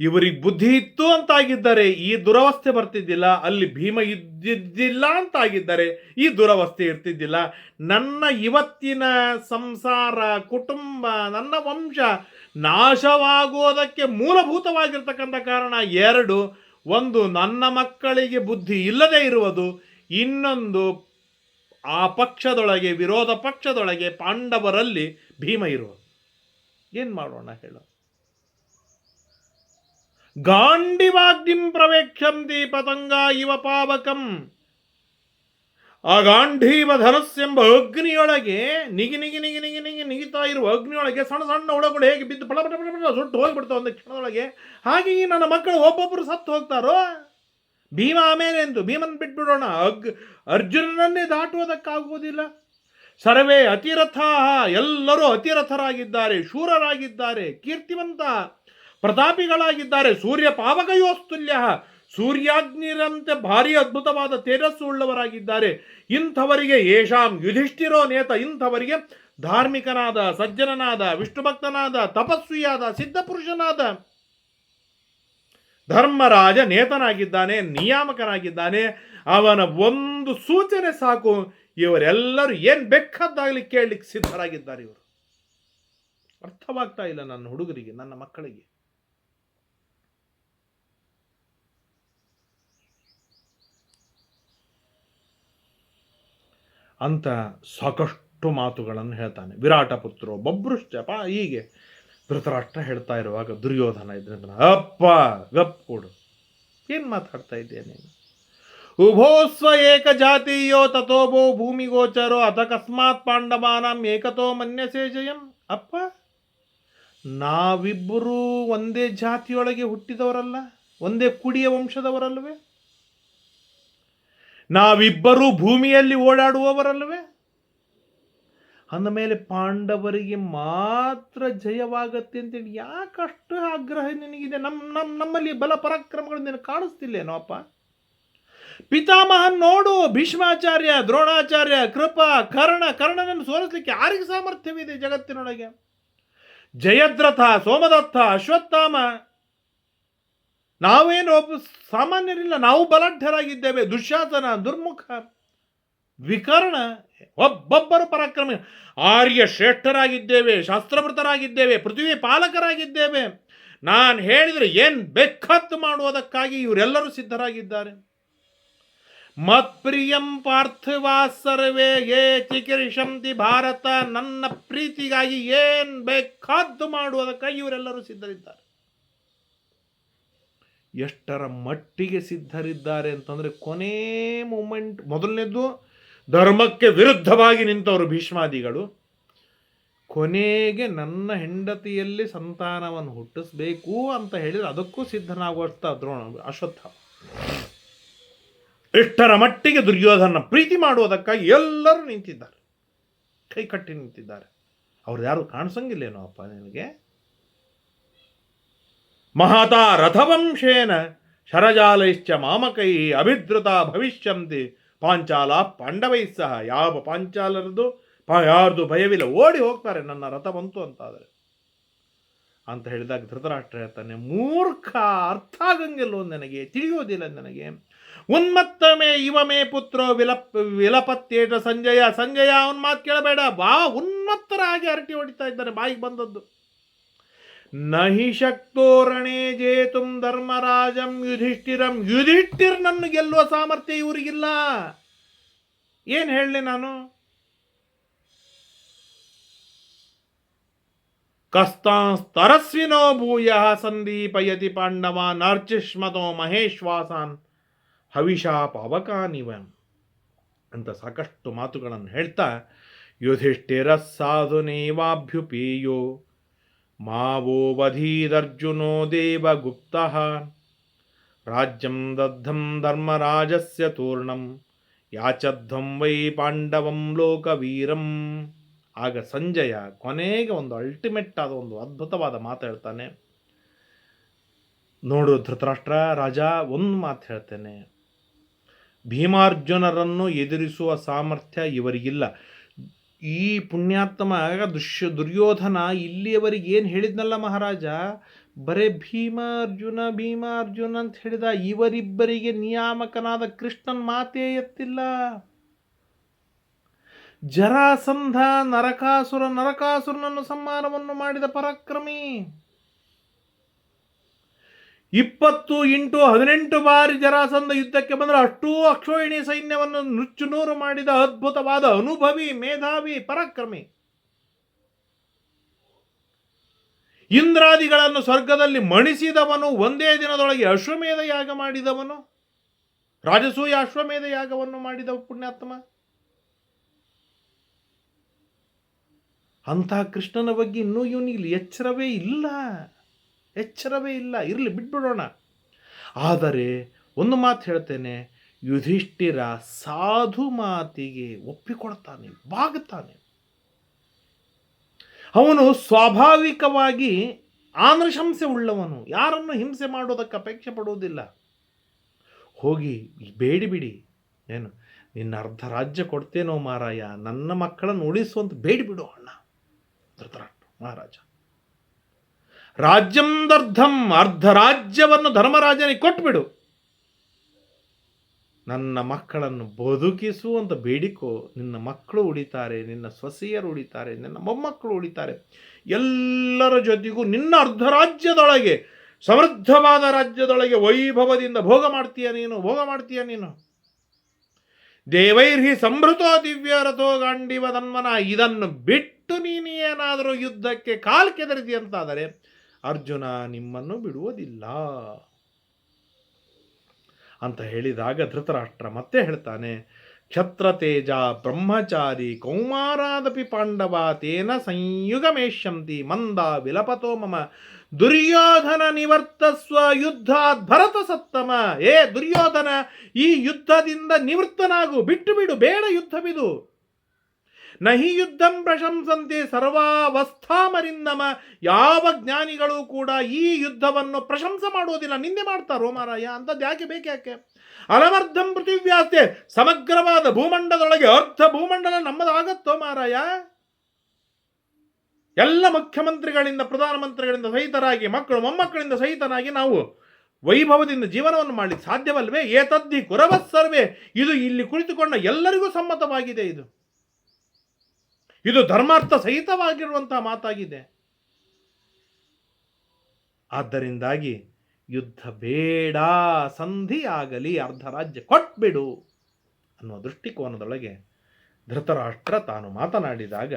ಇವರಿಗೆ ಬುದ್ಧಿ ಇತ್ತು ಅಂತಾಗಿದ್ದರೆ ಈ ದುರವಸ್ಥೆ ಬರ್ತಿದ್ದಿಲ್ಲ, ಅಲ್ಲಿ ಭೀಮ ಇದ್ದಿದ್ದಿಲ್ಲ ಅಂತಾಗಿದ್ದರೆ ಈ ದುರವಸ್ಥೆ ಇರ್ತಿದ್ದಿಲ್ಲ. ನನ್ನ ಇವತ್ತಿನ ಸಂಸಾರ, ಕುಟುಂಬ, ನನ್ನ ವಂಶ ನಾಶವಾಗುವುದಕ್ಕೆ ಮೂಲಭೂತವಾಗಿರ್ತಕ್ಕಂಥ ಕಾರಣ ಎರಡು. ಒಂದು, ನನ್ನ ಮಕ್ಕಳಿಗೆ ಬುದ್ಧಿ ಇಲ್ಲದೆ ಇರುವುದು. ಇನ್ನೊಂದು, ಆ ಪಕ್ಷದೊಳಗೆ, ವಿರೋಧ ಪಕ್ಷದೊಳಗೆ ಪಾಂಡವರಲ್ಲಿ ಭೀಮ ಇರುವುದು. ಏನು ಮಾಡೋಣ ಹೇಳು. ಗಾಂಡಿವಾಗ್ನಿಂ ಪ್ರವೇಕ್ಷಂತಿ ಪತಂಗ ಇವ ಪಾವಕಂ. ಆ ಗಾಂಧೀವ ಧನಸ್ಸೆಂಬ ಅಗ್ನಿಯೊಳಗೆ ನಿಗಿ ನಿಗಿ ನಿಗಿ ನಿಗಿ ನಿಗಿ ನಿಗಿತಾ ಇರುವ ಅಗ್ನಿಯೊಳಗೆ ಸಣ್ಣ ಸಣ್ಣ ಹುಳಗಳು ಹೇಗೆ ಬಿದ್ದು ಪಳ ಪಟ ಸುಟ್ಟು ಹೋಗ್ಬಿಡ್ತಾವೆ ಒಂದು ಕ್ಷಣದೊಳಗೆ. ಹಾಗೆ ನನ್ನ ಮಕ್ಕಳು ಒಬ್ಬೊಬ್ಬರು ಸತ್ತು ಹೋಗ್ತಾರೋ? ಭೀಮ ಆಮೇಲೆ ಎಂದು ಭೀಮನ್ ಬಿಟ್ಬಿಡೋಣ. ಅಗ್ ಅರ್ಜುನನನ್ನೇ ದಾಟುವುದಕ್ಕಾಗುವುದಿಲ್ಲ. ಸರ್ವೇ ಅತಿರಥ ಎಲ್ಲರೂ ಅತಿರಥರಾಗಿದ್ದಾರೆ, ಶೂರರಾಗಿದ್ದಾರೆ, ಕೀರ್ತಿವಂತ. ಪ್ರತಾಪಿಗಳಾಗಿದ್ದಾರೆ. ಸೂರ್ಯ ಪಾವಕಯೋಸ್ತುಲ್ಯ ಸೂರ್ಯಾಗ್ನಿರಂತೆ ಭಾರಿ ಅದ್ಭುತವಾದ ತೇಜಸ್ಸು ಉಳ್ಳವರಾಗಿದ್ದಾರೆ. ಇಂಥವರಿಗೆ ಯೇಷಾಂ ಯುಧಿಷ್ಠಿರೋ ನೇತ, ಇಂಥವರಿಗೆ ಧಾರ್ಮಿಕನಾದ, ಸಜ್ಜನನಾದ, ವಿಷ್ಣುಭಕ್ತನಾದ, ತಪಸ್ವಿಯಾದ, ಸಿದ್ಧಪುರುಷನಾದ ಧರ್ಮರಾಜ ನೇತನಾಗಿದ್ದಾನೆ, ನಿಯಾಮಕನಾಗಿದ್ದಾನೆ. ಅವನ ಒಂದು ಸೂಚನೆ ಸಾಕು, ಇವರೆಲ್ಲರೂ ಏನು ಬೇಕಾದಾಗಲಿ ಕೇಳಲಿಕ್ಕೆ ಸಿದ್ಧರಾಗಿದ್ದಾರೆ ಇವರು. ಅರ್ಥವಾಗ್ತಾ ಇಲ್ಲ ನನ್ನ ಹುಡುಗರಿಗೆ, ನನ್ನ ಮಕ್ಕಳಿಗೆ. ಅಂತ ಸಾಕಷ್ಟು ಮಾತುಗಳನ್ನು ಹೇಳ್ತಾನೆ. ವಿರಾಟ ಪುತ್ರೋ ಬಭ್ರುಶ್ಚಪ ಹೀಗೆ ಧೃತರಾಷ್ಟ್ರ ಹೇಳ್ತಾ ಇರುವಾಗ ದುರ್ಯೋಧನ ಇದ್ರಿಂದ ಅಪ್ಪ, ಗಪ್ ಕೊಡು. ಏನು ಮಾತಾಡ್ತಾ ಇದ್ದೀಯ ನೀನು? ಉಭೋಸ್ವ ಏಕ ಜಾತೀಯೋ ತಥೋಭೋ ಭೂಮಿ ಗೋಚರೋ ಅಥಕಸ್ಮಾತ್ ಪಾಂಡವಾನಂ ಏಕತೋ ಮನ್ಯಸೇ ಜಯಂ ಅಪ್ಪ, ನಾವಿಬ್ಬರೂ ಒಂದೇ ಜಾತಿಯೊಳಗೆ ಹುಟ್ಟಿದವರಲ್ಲ, ಒಂದೇ ಕುಡಿಯ ವಂಶದವರಲ್ವೇ? ನಾವಿಬ್ಬರೂ ಭೂಮಿಯಲ್ಲಿ ಓಡಾಡುವವರಲ್ವೇ ಅಂದಮೇಲೆ ಪಾಂಡವರಿಗೆ ಮಾತ್ರ ಜಯವಾಗತ್ತೆ ಅಂತೇಳಿ ಯಾಕಷ್ಟು ಆಗ್ರಹ ನಿನಗಿದೆ? ನಮ್ಮ ನಮ್ಮ ನಮ್ಮಲ್ಲಿ ಬಲ ಪರಾಕ್ರಮಗಳು ನಿನಗೆ ಕಾಣಿಸ್ತಿಲ್ಲೇನೋ ಅಪ್ಪ? ಪಿತಾಮಹನ್ ನೋಡು, ಭೀಷ್ಮಾಚಾರ್ಯ, ದ್ರೋಣಾಚಾರ್ಯ, ಕೃಪಾ, ಕರ್ಣ, ಕರ್ಣನನ್ನು ಸೋಲಿಸಲಿಕ್ಕೆ ಯಾರಿಗೆ ಸಾಮರ್ಥ್ಯವಿದೆ ಜಗತ್ತಿನೊಳಗೆ? ಜಯದ್ರಥ, ಸೋಮದತ್ತ, ಅಶ್ವತ್ಥಾಮ ನಾವೇನು ಒಬ್ಬ ಸಾಮಾನ್ಯರಿಲ್ಲ, ನಾವು ಬಲಾಢ್ಯರಾಗಿದ್ದೇವೆ ದುಶ್ಯಾಸನ ದುರ್ಮುಖ. ವಿಕರ್ಣ, ಒಬ್ಬೊಬ್ಬರು ಪರಾಕ್ರಮ. ಆರ್ಯ ಶ್ರೇಷ್ಠರಾಗಿದ್ದೇವೆ ಶಾಸ್ತ್ರವೃತರಾಗಿದ್ದೇವೆ ಪೃಥ್ವಿ ಪಾಲಕರಾಗಿದ್ದೇವೆ. ನಾನು ಹೇಳಿದರೆ ಏನು ಬೆಕ್ಕತ್ತು ಮಾಡುವುದಕ್ಕಾಗಿ ಇವರೆಲ್ಲರೂ ಸಿದ್ಧರಾಗಿದ್ದಾರೆ. ಮತ್ಪ್ರಿಯಂ ಪಾರ್ಥಿವಾ ಸರ್ವೇ ಏ ಚಿಕಿರಿಷಂತಿ ಭಾರತ, ನನ್ನ ಪ್ರೀತಿಗಾಗಿ ಏನು ಬೇಕಾದ್ದು ಮಾಡುವುದಕ್ಕಾಗಿ ಇವರೆಲ್ಲರೂ ಸಿದ್ಧರಿದ್ದಾರೆ. ಎಷ್ಟರ ಮಟ್ಟಿಗೆ ಸಿದ್ಧರಿದ್ದಾರೆ ಅಂತಂದರೆ ಕೊನೇ ಮೂಮೆಂಟ್ ಮೊದಲನೇದ್ದು ಧರ್ಮಕ್ಕೆ ವಿರುದ್ಧವಾಗಿ ನಿಂತವರು ಭೀಷ್ಮಾದಿಗಳು. ಕೊನೆಗೆ ನನ್ನ ಹೆಂಡತಿಯಲ್ಲಿ ಸಂತಾನವನ್ನು ಹುಟ್ಟಿಸ್ಬೇಕು ಅಂತ ಹೇಳಿದರೆ ಅದಕ್ಕೂ ಸಿದ್ಧನಾಗುವಷ್ಟ ದ್ರೋಣ, ಅಶ್ವತ್ಥ. ಇಷ್ಟರ ಮಟ್ಟಿಗೆ ದುರ್ಯೋಧನ ಪ್ರೀತಿ ಮಾಡುವುದಕ್ಕಾಗಿ ಎಲ್ಲರೂ ನಿಂತಿದ್ದಾರೆ. ಕೈ ಕಟ್ಟಿ ನಿಂತಿದ್ದಾರೆ. ಅವ್ರು ಯಾರು ಕಾಣಿಸಂಗಿಲ್ಲೇನೋ ಅಪ್ಪ ನಿನಗೆ? ಮಹತಾ ರಥವಂಶೇನ ಶರಜಾಲೈಶ್ಚ ಮಾಮಕೈ ಅಭಿದೃತ ಭವಿಷ್ಯಂತಿ. ಪಾಂಚಾಲ ಪಾಂಡವೈ ಸಹ ಯಾವ ಪಾಂಚಾಲರದು ಯಾರ್ದು ಭಯವಿಲ್ಲ, ಓಡಿ ಹೋಗ್ತಾರೆ ನನ್ನ ರಥ ಬಂತು ಅಂತಾದರೆ. ಅಂತ ಹೇಳಿದಾಗ ಧೃತರಾಷ್ಟ್ರ ಹೇಳ್ತಾನೆ, ಮೂರ್ಖ ಅರ್ಥ ಆಗಂಗಿಲ್ಲ ನನಗೆ ತಿಳಿಯೋದಿಲ್ಲ ನನಗೆ. ಉನ್ಮತ್ತಮೇ ಇವ ಮೇ ಪುತ್ರೋ ವಿಲಪ್ ವಿಲಪತ್ತೇಟ ಸಂಜಯ ಸಂಜಯ ಅವನ ಮಾತು ಕೇಳಬೇಡ, ಬಾ, ಉನ್ಮತ್ತರಾಗಿ ಅರಟಿ ಹೊಡಿತಾ ಇದ್ದಾನೆ ಬಾಯಿಗೆ ಬಂದದ್ದು. ನಹಿ ಶಕ್ತೋರಣೆ ಜೇತುಂ ಧರ್ಮರಾಜಂ ಯುಧಿಷ್ಠಿರಂ. ಯುಧಿಷ್ಠಿರ್ ನನ್ನ ಗೆಲ್ಲುವ ಸಾಮರ್ಥ್ಯ ಇವರಿಗಿಲ್ಲ. ಏನು ಹೇಳಲಿ ನಾನು? ಕಸ್ತಾಸ್ತರಸ್ವಿನೋ ಭೂಯ ಸಂದೀಪಯತಿ ಪಾಂಡವಾನ್ ಅರ್ಚಿಷ್ಮತೋ ಮಹೇಶ್ವಾಸಾನ್. ಹವಿಷಾ ಪಾವಕಾನಿವ ಅಂತ ಸಾಕಷ್ಟು ಮಾತುಗಳನ್ನು ಹೇಳ್ತಾ ಯುಧಿಷ್ಠಿರ ಸಾಧುನೇವಾಭ್ಯುಪೇಯೋ ವಧೀದರ್ಜುನೋ ದೇವಗುಪ್ತ ರಾಜ್ಯಂ दद्धं ಧರ್ಮರಾಜಸ್ಯ ತೂರ್ಣಂ ಯಾಚಧ್ವಂ ವೈ ಪಾಂಡವಂ ಲೋಕವೀರಂ ಆಗ ಸಂಜಯ ಕೊನೆಗೆ ಒಂದು ಅಲ್ಟಿಮೇಟ್ ಆದ ಒಂದು ಅದ್ಭುತವಾದ ಮಾತು ಹೇಳ್ತಾನೆ. ನೋಡು ಧೃತರಾಷ್ಟ್ರ, ರಾಜ, ಒಂದು ಮಾತು ಹೇಳ್ತೇನೆ. ಭೀಮಾರ್ಜುನರನ್ನು ಎದುರಿಸುವ ಸಾಮರ್ಥ್ಯ ಇವರಿಗಿಲ್ಲ. ಈ ಪುಣ್ಯಾತ್ಮ ದುಶ್ಯ ದುರ್ಯೋಧನ ಇಲ್ಲಿಯವರೆಗೆ ಏನು ಹೇಳಿದ್ನಲ್ಲ ಮಹಾರಾಜ? ಬರೇ ಭೀಮ ಅರ್ಜುನ ಭೀಮ ಅರ್ಜುನ ಅಂತ ಹೇಳಿದ ಇವರಿಬ್ಬರಿಗೆ ನಿಯಾಮಕನಾದ ಕೃಷ್ಣನ್ ಮಾತೇ ಎತ್ತಿಲ್ಲ. ಜರಾಸಂಧ ನರಕಾಸುರ ನರಕಾಸುರನನ್ನು ಸಮ್ಮಾನವನ್ನು ಮಾಡಿದ ಪರಾಕ್ರಮಿ. ಇಪ್ಪತ್ತು ಇಂಟು ಹದಿನೆಂಟು ಬಾರಿ ಜರಾಸಂಧ ಯುದ್ಧಕ್ಕೆ ಬಂದರೆ ಅಷ್ಟೂ ಅಕ್ಷೋಹಿಣಿ ಸೈನ್ಯವನ್ನು ನುಚ್ಚುನೂರು ಮಾಡಿದ ಅದ್ಭುತವಾದ ಅನುಭವಿ, ಮೇಧಾವಿ, ಪರಾಕ್ರಮಿ. ಇಂದ್ರಾದಿಗಳನ್ನು ಸ್ವರ್ಗದಲ್ಲಿ ಮಣಿಸಿದವನು, ಒಂದೇ ದಿನದೊಳಗೆ ಅಶ್ವಮೇಧ ಯಾಗ ಮಾಡಿದವನು, ರಾಜಸೂಯ ಅಶ್ವಮೇಧ ಯಾಗವನ್ನು ಮಾಡಿದ ಪುಣ್ಯಾತ್ಮ. ಅಂತಹ ಕೃಷ್ಣನ ಬಗ್ಗೆ ಇನ್ನೂ ಇವನಿಗೆ ಎಚ್ಚರವೇ ಇಲ್ಲ. ಎಚ್ಚರವೇ ಇಲ್ಲ, ಇರಲಿ, ಬಿಟ್ಬಿಡೋಣ. ಆದರೆ ಒಂದು ಮಾತು ಹೇಳ್ತೇನೆ, ಯುಧಿಷ್ಠಿರ ಸಾಧು ಮಾತಿಗೆ ಒಪ್ಪಿಕೊಡ್ತಾನೆ ಬಾಗುತ್ತಾನೆ. ಅವನು ಸ್ವಾಭಾವಿಕವಾಗಿ ಆನಶಂಸೆ ಉಳ್ಳವನು, ಯಾರನ್ನು ಹಿಂಸೆ ಮಾಡೋದಕ್ಕೆ ಅಪೇಕ್ಷೆ ಪಡುವುದಿಲ್ಲ. ಹೋಗಿ ಬೇಡಿ ಬಿಡಿ, ಏನು, ನಿನ್ನ ಅರ್ಧ ರಾಜ್ಯ ಕೊಡ್ತೇನೋ ಮಾರಾಯ, ನನ್ನ ಮಕ್ಕಳನ್ನು ಉಳಿಸುವಂತ ಬೇಡಿ ಬಿಡು ಅಣ್ಣ. ಧೃತರಾಷ್ಟ್ರ ಮಹಾರಾಜ. ರಾಜ್ಯಂದರ್ಧಂ ಅರ್ಧ ರಾಜ್ಯವನ್ನು ಧರ್ಮರಾಜನಿಗೆ ಕೊಟ್ಬಿಡು. ನನ್ನ ಮಕ್ಕಳನ್ನು ಬದುಕಿಸು ಅಂತ ಬೇಡಿಕೋ, ನಿನ್ನ ಮಕ್ಕಳು ಉಳಿತಾರೆ, ನಿನ್ನ ಸೊಸೆಯರು ಉಳಿತಾರೆ, ನಿನ್ನ ಮೊಮ್ಮಕ್ಕಳು ಉಳಿತಾರೆ. ಎಲ್ಲರ ಜೊತೆಗೂ ನಿನ್ನ ಅರ್ಧ ರಾಜ್ಯದೊಳಗೆ ಸಮೃದ್ಧವಾದ ರಾಜ್ಯದೊಳಗೆ ವೈಭವದಿಂದ ಭೋಗ ಮಾಡ್ತೀಯ ನೀನು, ಭೋಗ ಮಾಡ್ತೀಯ ನೀನು? ದೇವೈರ್ಹಿ ಸಂಭೃತೋ ದಿವ್ಯ ರಥೋ ಗಾಂಡಿವ ಇದನ್ನು ಬಿಟ್ಟು ನೀನೇನಾದರೂ ಯುದ್ಧಕ್ಕೆ ಕಾಲು ಕೆದರಿದಿ ಅಂತಾದರೆ ಅರ್ಜುನ ನಿಮ್ಮನ್ನು ಬಿಡುವುದಿಲ್ಲ. ಅಂತ ಹೇಳಿದಾಗ ಧೃತರಾಷ್ಟ್ರ ಮತ್ತೆ ಹೇಳ್ತಾನೆ ಕ್ಷತ್ರತೇಜ ಬ್ರಹ್ಮಚಾರಿ ಕೌಮಾರಾದಪಿ ಪಾಂಡವ ತೇನ ಸಂಯುಗಮೇಷ್ಯಂತಿ ಮಂದ ವಿಲಪತೋ ಮಮ, ದುರ್ಯೋಧನ ನಿವರ್ತಸ್ವ ಯುದ್ಧಾತ್ ಭರತ ಸತ್ತಮ. ಏ ದುರ್ಯೋಧನ, ಈ ಯುದ್ಧದಿಂದ ನಿವೃತ್ತನಾಗು, ಬಿಟ್ಟು ಬಿಡು, ಬೇಡ ಯುದ್ಧವಿದು. ನಹಿ ಯುದ್ಧಂ ಪ್ರಶಂಸಂತೆ ಸರ್ವಾವಸ್ಥಾಮರಿಂದಮ ಯಾವ ಜ್ಞಾನಿಗಳು ಕೂಡ ಈ ಯುದ್ಧವನ್ನು ಪ್ರಶಂಸ ಮಾಡುವುದಿಲ್ಲ. ನಿಂದೆ ಮಾಡ್ತಾರೋ ಮಾರಾಯ ಅಂಥದ್ದು ಯಾಕೆ ಬೇಕ್ಯಾಕೆ ಅಲಮರ್ಧಂ ಪೃಥಿವ್ಯಾಸ್ತೆ. ಸಮಗ್ರವಾದ ಭೂಮಂಡಲದೊಳಗೆ ಅರ್ಧ ಭೂಮಂಡಲ ನಮ್ಮದಾಗತ್ತೋ ಮಾರಾಯ ಎಲ್ಲ ಮುಖ್ಯಮಂತ್ರಿಗಳಿಂದ, ಪ್ರಧಾನಮಂತ್ರಿಗಳಿಂದ ಸಹಿತರಾಗಿ, ಮಕ್ಕಳು ಮೊಮ್ಮಕ್ಕಳಿಂದ ಸಹಿತನಾಗಿ ನಾವು ವೈಭವದಿಂದ ಜೀವನವನ್ನು ಮಾಡಲಿಕ್ಕೆ ಸಾಧ್ಯವಲ್ವೇ? ಏತದ್ದಿ ಕುರವತ್ಸರ್ವೇ ಇದು ಇಲ್ಲಿ ಕುಳಿತುಕೊಂಡ ಎಲ್ಲರಿಗೂ ಸಮ್ಮತವಾಗಿದೆ ಇದು. ಇದು ಧರ್ಮಾರ್ಥ ಸಹಿತವಾಗಿರುವಂತಹ ಮಾತಾಗಿದೆ. ಆದ್ದರಿಂದಾಗಿ ಯುದ್ಧ ಬೇಡ ಸಂಧಿ ಆಗಲಿ ಅರ್ಧ ರಾಜ್ಯ ಕೊಟ್ಬಿಡು ಅನ್ನುವ ದೃಷ್ಟಿಕೋನದೊಳಗೆ ಧೃತರಾಷ್ಟ್ರ ತಾನು ಮಾತನಾಡಿದಾಗ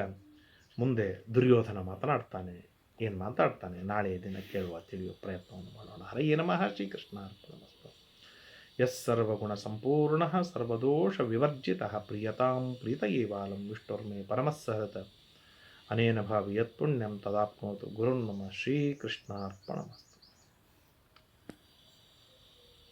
ಮುಂದೆ ದುರ್ಯೋಧನ ಮಾತನಾಡ್ತಾನೆ, ಏನು ಮಾತಾಡ್ತಾನೆ? ನಾಳೆ ದಿನ ಕೇಳುವ ತಿಳಿಯುವ ಪ್ರಯತ್ನವನ್ನು ಮಾಡೋಣ. ಹರೆಯೇ ನಮಃ ಶ್ರೀಕೃಷ್ಣ ಅರ್ಪಣಮಸ್ತು ಯಸ್ ಸರ್ವಗುಣ ಸಂಪೂರ್ಣ ಸರ್ವದೋಷ ವಿವರ್ಜಿತ ಪ್ರಿಯತಾಂ ಪ್ರೀತಯೇವಾಲಂ ವಿಷ್ಣುರ್ಮೇ ಪರಮಸ್ಸಹೃತ ಅನೇನ ಭಾವಿ ಯತ್ಪುಣ್ಯಂ ತದಾಪ್ನೋತು ಗುರುನ್ನಮ ಶ್ರೀಕೃಷ್ಣಾರ್ಪಣಮಸ್ತು